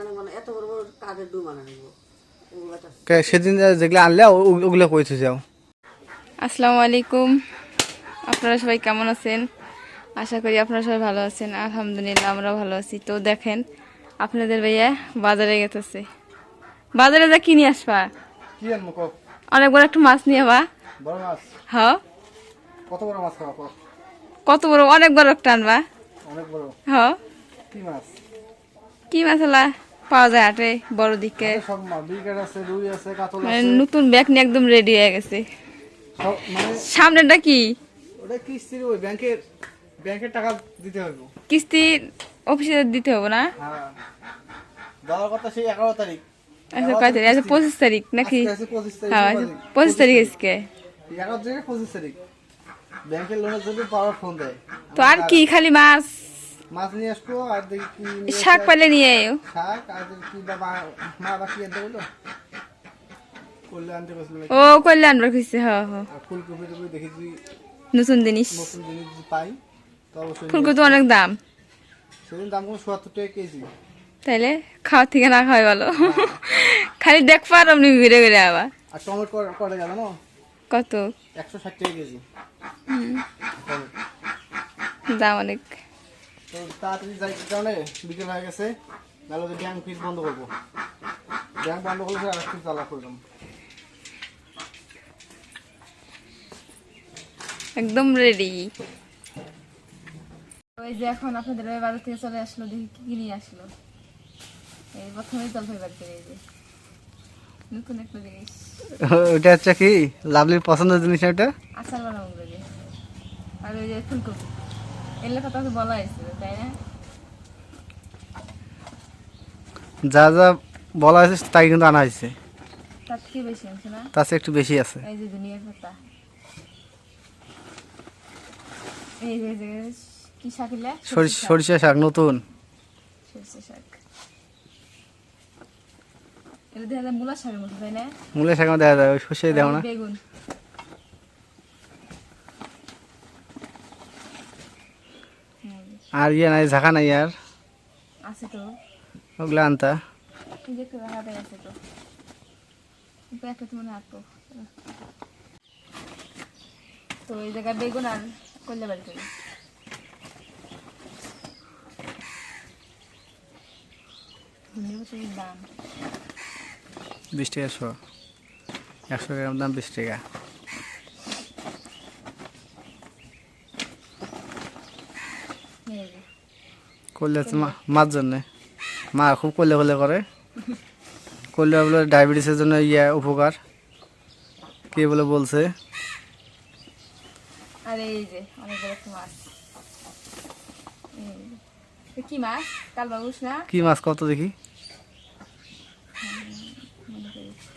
আনব না এত বড় বড় কাঠের ডুম আনব সেদিন যেগুলো আনলে ওগুলো কইতে যাও। আসসালামু আলাইকুম। আপনারা সবাই কেমন আছেন? আশা করি আপনারা সবাই ভালো আছেন। আলহামদুলিল্লাহ আমরা ভালো আছি। তো দেখেন আপনাদের ভাইয়া বাজারে গেতেছে। বাজারে যা কিনে আসবা? অনেক বড় একটু মাছ নিয়ে বা। কত বড় মাছ কত বড়? অনেক বড় একটা আনবা। অনেক বড়। হ কি মাছ? কি মাছ হলা পাওয়া যায় হাটে বড় দিকে। মানে নতুন ব্যাগ নিয়ে একদম রেডি হয়ে গেছে। মানে সামনেটা কি? ওটা কিস্তির ওই ব্যাংকের ব্যাংকের টাকা দিতে হবে কিস্তি অফিসে দিতে হবে না? হ্যাঁ। দেওয়ার কথা সেই এগারো তারিখ। আচ্ছা কয় তারিখ? আচ্ছা পঁচিশ তারিখ নাকি? পঁচিশ তারিখ হ্যাঁ আচ্ছা পঁচিশ তারিখ আজকে। এগারো থেকে পঁচিশ তারিখ। ব্যাংকের লোনের জন্য পাওয়ার ফোন দেয়। তো আর কি খালি মাছ? মাছ নিয়ে আসব আর দেখি কি শাক। পাইলে নিয়ে আয়ো। শাক আর কি বা মা- মা বা কি আনতে বলল? ও কল্যাণ রাখিছে হ হ। আর ফুলকপি টুপি দেখি যদি নতুন জিনিস। নতুন জিনিস পাই ফুলকপি তো অনেক দাম। সেদিন দাম কোনো সত্তর টাকা কেজি। তাইলে খাওয়ার থেকে না খাওয়াই ভালো। খালি দেখ আর আপনি ঘুরে ঘুরে আবার। আর টমেটো করে গেল না? কত? একশো ষাট টাকা কেজি। দাম অনেক। তো তাড়াতাড়ি যাই কারণে বিকেল হয়ে গেছে। নাহলে তো ব্যাংক ফিস বন্ধ করব। ব্যাংক বন্ধ করলে আর একটু জ্বালা করলাম একদম রেডি ওই যে এখন আপনাদের ওই বাজার থেকে চলে আসলো দেখি কি কিনে আসলো। এই প্রথমেই জলপাই বাড়তে এই যে। নতুন একটা জিনিস। ওটা হচ্ছে কি? লাভলির পছন্দের জিনিস ওটা আচার বানাবো আর ওই যে ফুলকপি। এগুলো কথা তো বলা হয়েছিল তাই না? যা যা বলা হয়েছে তাই কিন্তু আনা হয়েছে। তার থেকে বেশি আনছে না? তার একটু বেশি আছে। এই যে দুনিয়ার পাতা এই যে কি শাক এলে? সরিষা শাক নতুন। সরষে শাক। এটা দেখা যায় মূলা শাকের মতো তাই না? মূলের শাক দেখা যায় ওই সর্ষে দেও না। বেগুন হুম, আর ইয়ে নাই ঝাঁকা নাই আর। আছে তো। ওগুলো আনতা। তো। এই জায়গায় বেগুন আর করলে বাড়ি করে দাম। বিশ টাকা শো। একশো গ্রাম দাম বিশ টাকা এই যে মা- মার জন্যে। মা খুব করলে করলে করে। করলে বলে ডায়াবেটিসের জন্য ইয়ে উপকার। কে বলে বলছে? আর এই যে অনেক বড় মাছ? কি মাছ? কাল বাবুস না? কি মাছ? কত দেখি।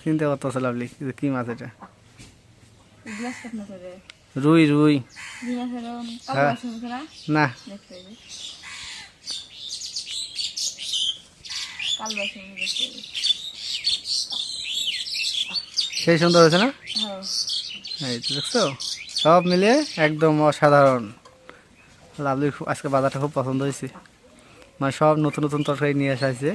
চিন্তা করতে লাভলি কি মাছ এটা? রুই রুই। হ্যাঁ। না না দেখতে এই যে। কাল সেই সুন্দর হয়েছে না? হ্যাঁ। এই তো দেখছ? সব মিলে একদম অসাধারণ। লাভলি খুব আজকে বাজারটা খুব পছন্দ হয়েছে। মানে সব নতুন নতুন তরকারি নিয়ে আসা হয়েছে।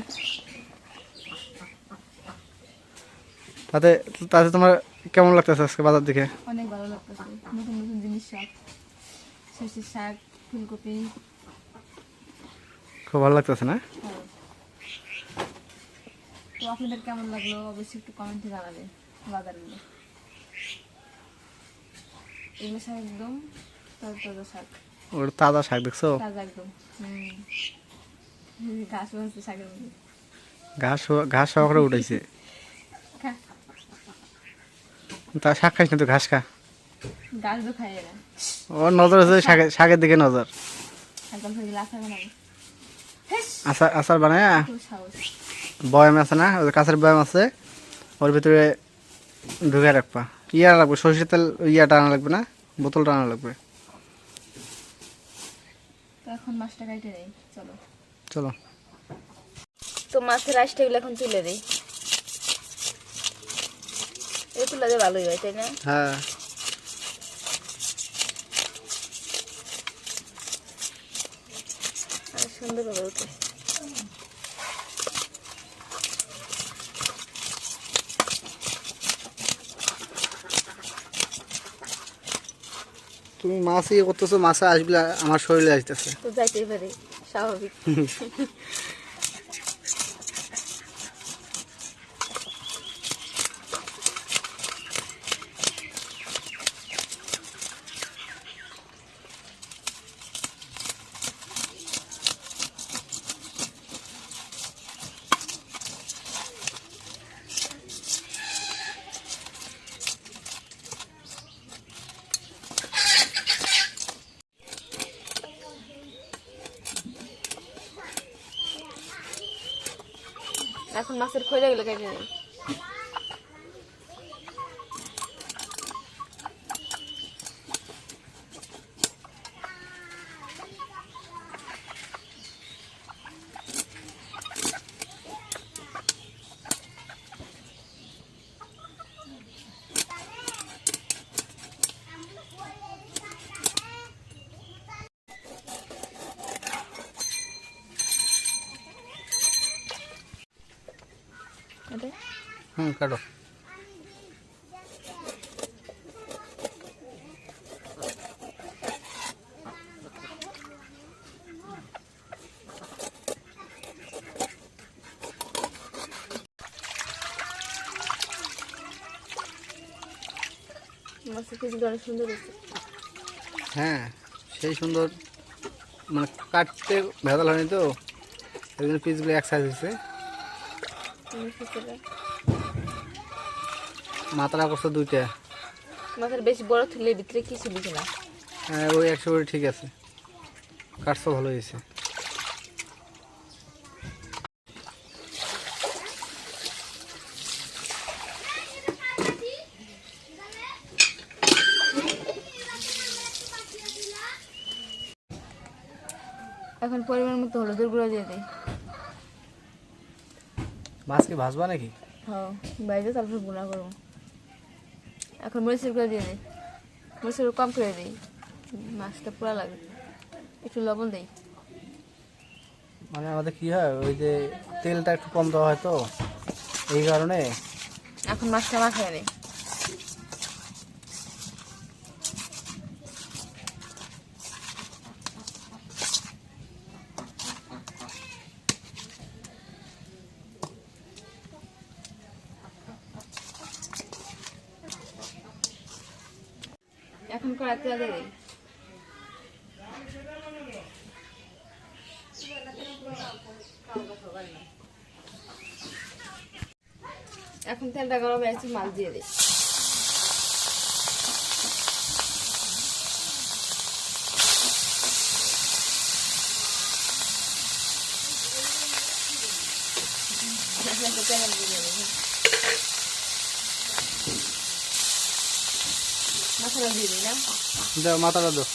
তাতে তাতে তোমার কেমন লাগতেছে আজকে বাজার দিকে? অনেক ভালো লাগতেছে। নতুন নতুন জিনিস সব সর্ষের শাক ফুলকপি। খুব ভালো লাগতেছে না? হ্যাঁ। তো আপনাদের কেমন লাগল? অবশ্যই একটু কমেন্টে জানাবেন বাজারগুলো এগুলো শাক একদম তাজা তাজা শাক। ওর তাজা শাক দেখছ? তাজা একদম। হুম। ঘাস শাকের মধ্যে। ঘাস সহকারে তা শাক খাইস না তো ঘাস খা। গাছ তো খাই না। ওর নজর হচ্ছে শাকের শাকের দিকে নজর। একদম আচার আচার বানায়? বয়াম আছে না? ওই কাঁচের বয়াম আছে ওর ভিতরে ঢুকে রাখবা। ইয়া লাগবে সরষের তেল ইয়াটা আনা লাগবে না? বোতলটা আনা লাগবে। তো এখন মাছটা কাটে নেই চলো। চলো। তো মাছের আইসটা এগুলো এখন তুলে দিই। এই তুলে দিয়ে ভালোই হয় তাই না? হ্যাঁ। সুন্দর হবে তুমি মাছ ইয়ে করতেছো মাছ আসবে আমার শরীরে আসতেছে। তো যাইতেই পারে স্বাভাবিক। এখন মাছের হুম কাটো। হ্যাঁ সেই সুন্দর। মানে কাটতে ভেজাল হয়নি তো জন্য পিসগুলো এক সাইজ হয়েছে। মাথাটা করছে দুইটা। মাছের বেশি বড় থুলে ভিতরে কিছু দিছে না। হ্যাঁ ওই একশো ঠিক আছে। কাটছো ভালো হয়েছে। এখন পরিমাণ মতো হলুদের গুঁড়ো দিয়ে দিই। মাছ কি ভাজবা নাকি? হ্যাঁ বাইরে তারপর গুঁড়া করব। এখন মরিচের গুঁড়ো দিয়ে দিই মরিচের কম করে দিই। মাছটা পুরা লাগে। একটু লবণ দিই। মানে আমাদের কি হয় ওই যে তেলটা একটু কম দেওয়া হয় তো এই কারণে? এখন মাছটা মাখায় নেই। এখন কড়াই তেল দিই এখন তেলটা গরম হয়েছে মাছ দিয়ে দিই এখন একটু তেল দিয়ে দিই। মশলা দিয়ে দিই না দাও মাথাটা দাও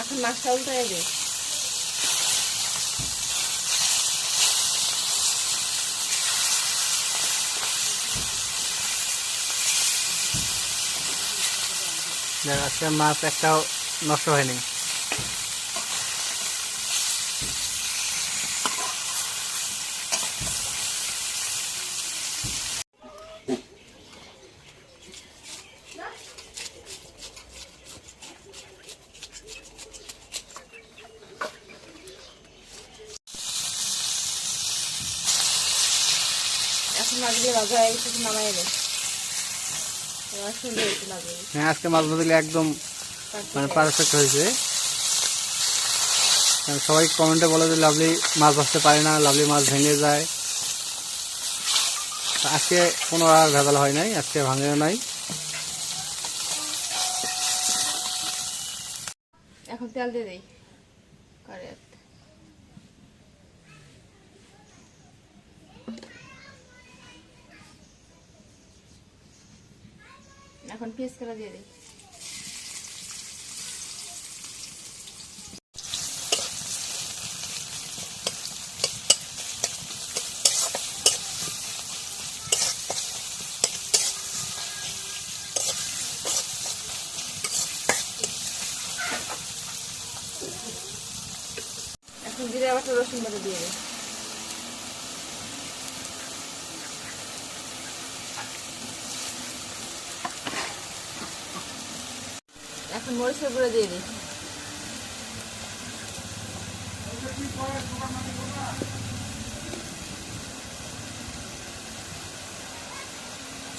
এখন নাস্তা উল্টে দিই আজকে মাছ একটাও নষ্ট হয়নি। এখন মাছগুলো ভাজা হয়ে গেছে নামাই দেয় এবার সুন্দর হয়েছে মাছগুলো হ্যাঁ আজকে মাছ ভাজলে একদম মানে পারফেক্ট হয়েছে। সবাই কমেন্টে বলে যে লাভলি মাছ ভাজতে পারে না লাভলি মাছ ভেঙে যায়। আজকে কোনো আর ভেজাল হয় নাই আজকে ভাঙেও নাই। এখন তেল দিয়ে দিই। এখন পেঁয়াজ করে দিয়ে দিই। এখন জিরা বাটা রসুন বাটা দিয়ে দিই।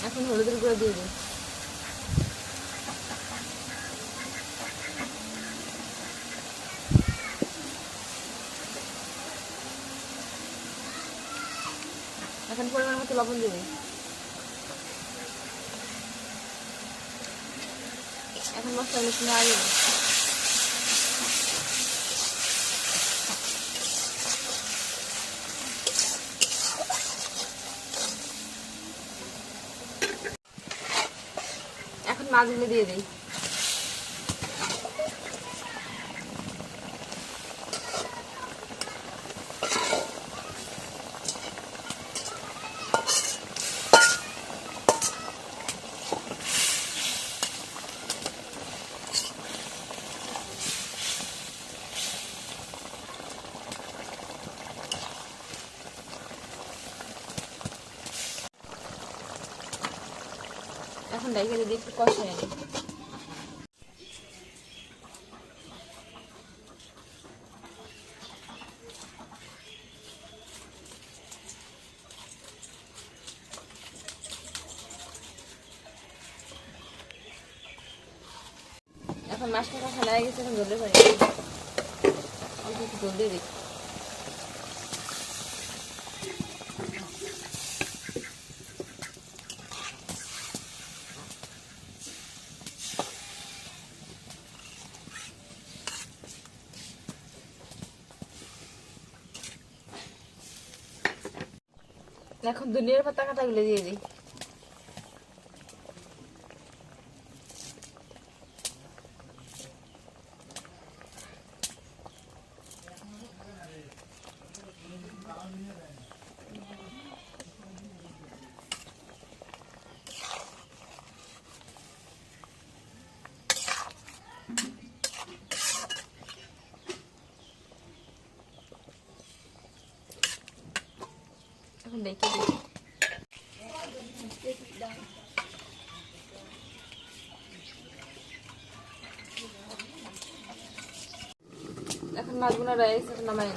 এখন হলুদের গুঁড়ো দিয়ে দিই। এখন পরিমাণ মতো লবণ দিয়ে দিই। এখন মশলা মিশিয়ে নেওয়া মাছগুলো দিয়ে দিই। এখন ডাইকে দিদি একটু কষে নিই এখন মাছটা কষা গেছে, এখন জলে পানি দিই। অল্প একটু জল দিয়ে এখন দুনিয়ার পাতা কাটাগুলো দিয়ে দিই। দেখে এখন মাছগুলো রাইস এখন নামাই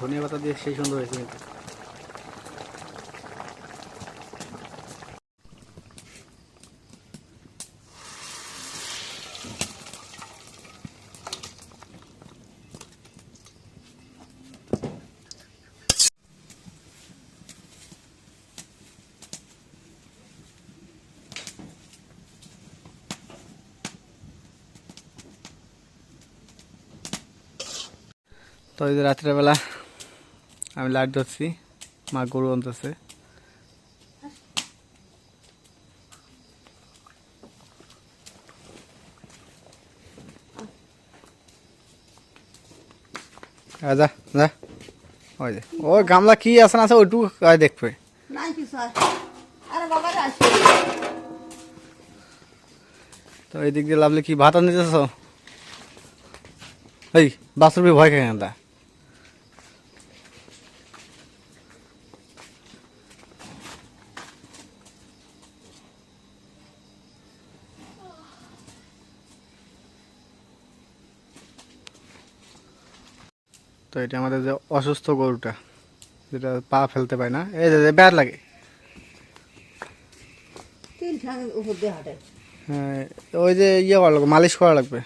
ধনিয়া পাতা দিয়ে সেই সুন্দর হয়েছে কিন্তু। তো এই যে রাত্রেবেলা আমি লাইট ধরছি মা গরু আনতেছে। যা যা। ওই যে। ওই গামলা কি আছে না আছে ওইটুকু দেখবে। তো এই দিক দিয়ে লাভলে কি ভাত আনতেছ? এই বাসুরবি ভয় খাই না তো এটা আমাদের যে অসুস্থ গরুটা যেটা পা ফেলতে পায় না। এই যে ব্যাট লাগে। হ্যাঁ ওই যে ইয়ে করা লাগবে মালিশ করা লাগবে।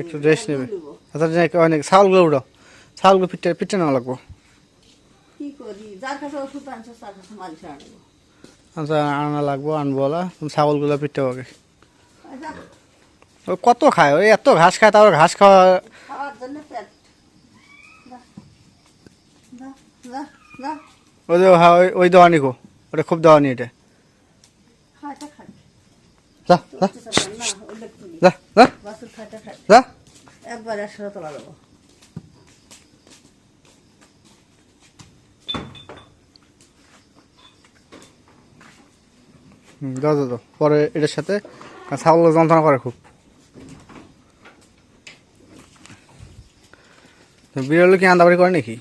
একটু রেস্ট নেবে। আচ্ছা অনেক ছাগলগুলো উঠো ছাগলগুলো পিঠে পিঠে নেওয়া লাগবো। আচ্ছা আনা লাগবো আনব তুমি ছাগলগুলো পিঠে হবে আচ্ছা ও কত খায়? ওই এত ঘাস খায় তারপর ঘাস খাওয়া ওই যে হ্যাঁ, ওই ওই দেওয়া নিকো ওটা খুব দেওয়া নি এটা যা যা যা যা একবার তোলা দেবো দাও দাও। পরে এটার সাথে ছাগল যন্ত্রণা করে খুব। বিড়াল কি আন্দাবাড়ি করে নাকি?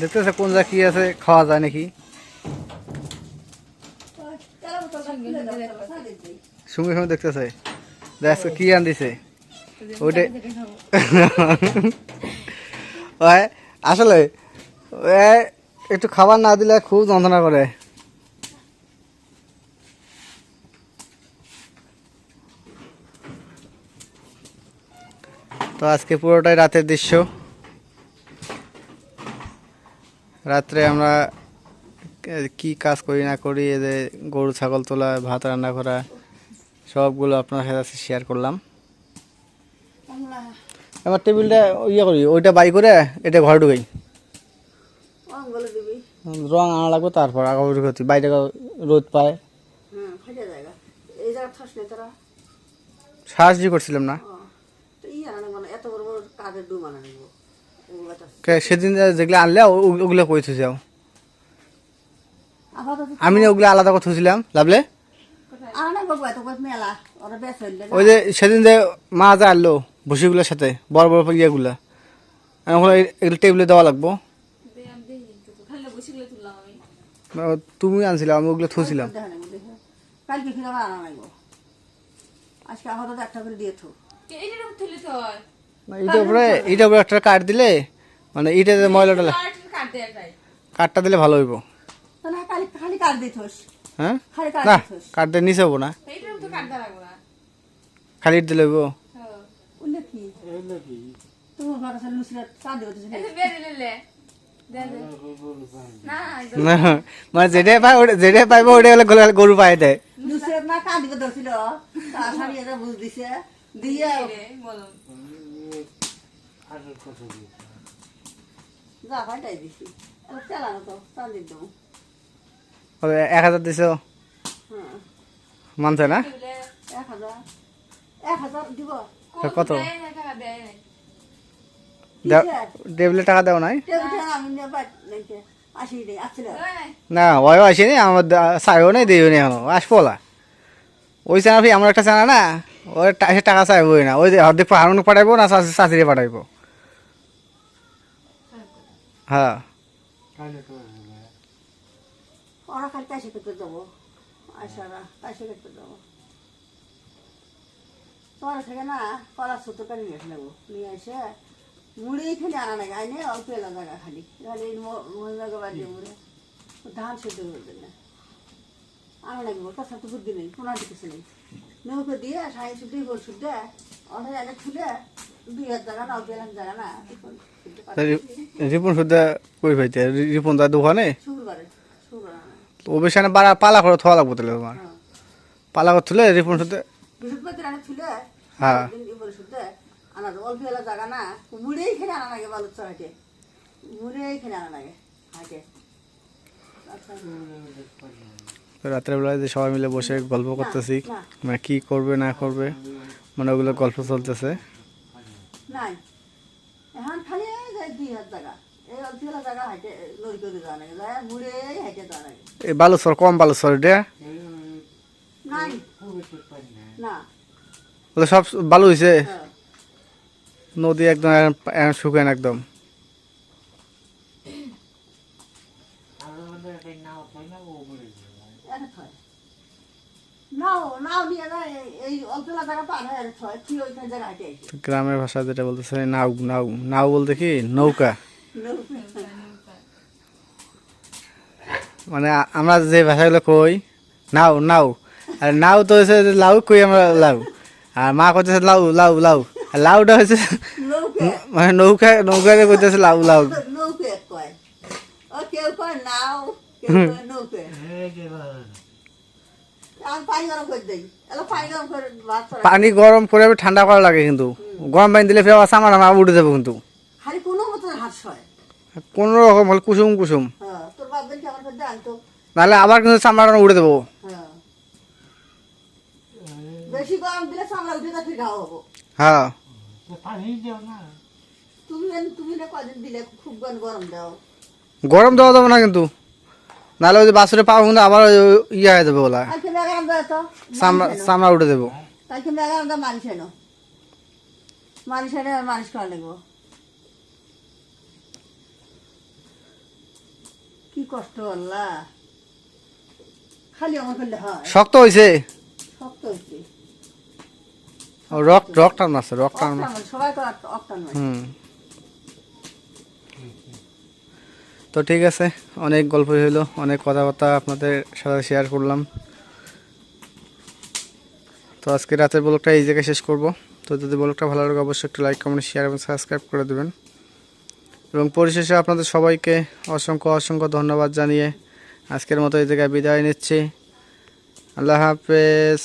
দেখতেছে কোন যা কি আছে খাওয়া যায় নাকি? সঙ্গে সঙ্গে দেখতেছে। দেখ কি আন দিছে ওইটা ওই আসলে একটু খাবার না দিলে খুব যন্ত্রণা করে। তো আজকে পুরোটাই রাতের দৃশ্য। রাত্রে আমরা কি কাজ করি না করি যে গরু ছাগল তোলা ভাত রান্না করা সবগুলো আপনার সাথে শেয়ার করলাম। আমার টেবিলটা ইয়ে করি ওইটা বাই করে এটা ঘরে ঢুকাই। রং আনা লাগবে তারপর আগামী করতে বাইরে রোদ পায়। হ্যাঁ সাহায্য করছিলাম না। সেদিন যে- যেগুলো আনলে ওগুলো কই থুছি যাও আমি না ওগুলো আলাদা করে থুছিলাম লাভলে ওই যে সেদিন যে মা যা আনলো ভুসিগুলোর সাথে বড় বড় ইয়েগুলা। আমি ওখানে এগুলো টেবিলে দেওয়া লাগবো ও, তুমি আনছিলাম আমি ওগুলো থুছিলাম। কালকে ফিরে আবার আনা নাইব আজকে আপাতত একটা করে দিয়ে থো। উপরে একটা কাঠ দিলে মানে এইটা ময়লাটা কাঠটা দিলে ভালো হইব। না খালি খালি হ্যাঁ? খালি না দিয়ে নিচে হব না। খালি দিলে হইব। উল্লেখ কি? তোমার ঘর না মানে যেটাই পাই যেটাই পাইব ওটাই হলে গরু- গরু পাই দেয় লুচিরা না কাঁ ধরছিল তা শাড়ি এটা বুঝ দিছে। দিয়ে এক হাজার দিছ। হ্যাঁ মানছে না? এক হাজার এক হাজার দিব। কত? টেবিলে টাকা দেও নাই? না ওয়ও আসেনি আমার চাইও নাই দিও নি এখন। আসব না ওই চানা আমার একটা চানা না ওই সে টাকা চাইবই না। ওই অর্ধেক হারুন পাঠাইবো না চাচি- চাচিরে পাঠাইবো? হ্যাঁ। ওরা খালি কাশি করতে দেবো। আসারা কাশি করতে দেবো। তোমার থেকে না কলা নিয়ে আসলে নিয়ে এসে মুড়ি খালি আনা লাগে আইনে অল্প এলা জায়গা খালি। খালি মহিলাকে বাড়িয়ে মুড়ে ধান সেদ্ধ করবে না আনা লাগবে তাছাড়া তো বুদ্ধি নেই কোনো কিছু নেই। নৌকো দিয়ে সাড়ে শুদ্ধ গোল শুদ্ধ অনেক জায়গা খুলে দুই হাজার জায়গা না অল্প এলাম জায়গা না রিপন শুদ্ধ কই পাইতে রিপন তার দোকানে আনা ও বেশি না বাড়া পালা করে থোয়া লাগবো তাহলে তোমার। হ্যাঁ। পালা করে তুলে রিপন হ্যাঁ। আনা অল্প এলা জায়গা না মুড়েই খেলে আনা লাগে বালুর হাটে মুড়েই খেলে আনা লাগে হাটে। রাত্রেবেলায় যে সবাই মিলে বসে গল্প করতেছি। মানে কি করবে না করবে মানে ওগুলো গল্প চলতেছে। নাই। এখন খালি দুই হাজার এই বালুচর কম ওগুলো সব বালু হয়েছে হ্যাঁ। নদী একদম শুকান একদম। গ্রামের ভাষা যেটা বলতেছে নাও নাও নাও বলতে কি? নৌকা। মানে আমরা যে ভাষাগুলো কই নাও নাও আর নাও তো লাউ কই আমরা লাউ। আর মা কইতেছে লাউ লাউ লাউ। লাউটা হচ্ছে মানে নৌকা নৌকাতে কইতেছে লাউ লাউ। পানি গরম করে ঠান্ডা করা লাগে কিন্তু। গরম পানি দিলে ফের সামান আমার উঠে যাব কিন্তু। কোনো রকম হলে কুসুম কুসুম। হ্যাঁ নাহলে আবার কিন্তু চামড়াটা উঠে দেবো। হ্যাঁ। বেশি গরম দিলে সামলা উঠে যাচ্ছে ঘাও হব তুমি তুমি না কদিন দিলে খুব গরম দাও। গরম দেওয়া যাবে না কিন্তু। নাহলে ওই বাসুরে পা কিন্তু আবার ইয়ে হয়ে যাবে ওলা চামড়া উঠে দেবো। কালকে মেগারাম দাও মানুষ এনো মানুষ এনে মানুষ করা লাগবো। কি কষ্ট আল্লাহ। খালি আমার করলে হয়। শক্ত হয়েছে রক রক টান আছে রক অক্টান সবাই হয়। হুম। তো ঠিক আছে অনেক গল্প হইল অনেক কথাবার্তা আপনাদের সাথে শেয়ার করলাম। তো আজকে রাতের ব্লগটা এই জায়গায় শেষ করব। তো যদি ব্লগটা ভালো লাগে অবশ্যই একটু লাইক কমেন্ট শেয়ার এবং সাবস্ক্রাইব করে দেবেন। এবং পরিশেষে আপনাদের সবাইকে অসংখ্য অসংখ্য ধন্যবাদ জানিয়ে আজকের মতো এই জায়গায় বিদায় নিচ্ছি। আল্লাহ হাফেজ।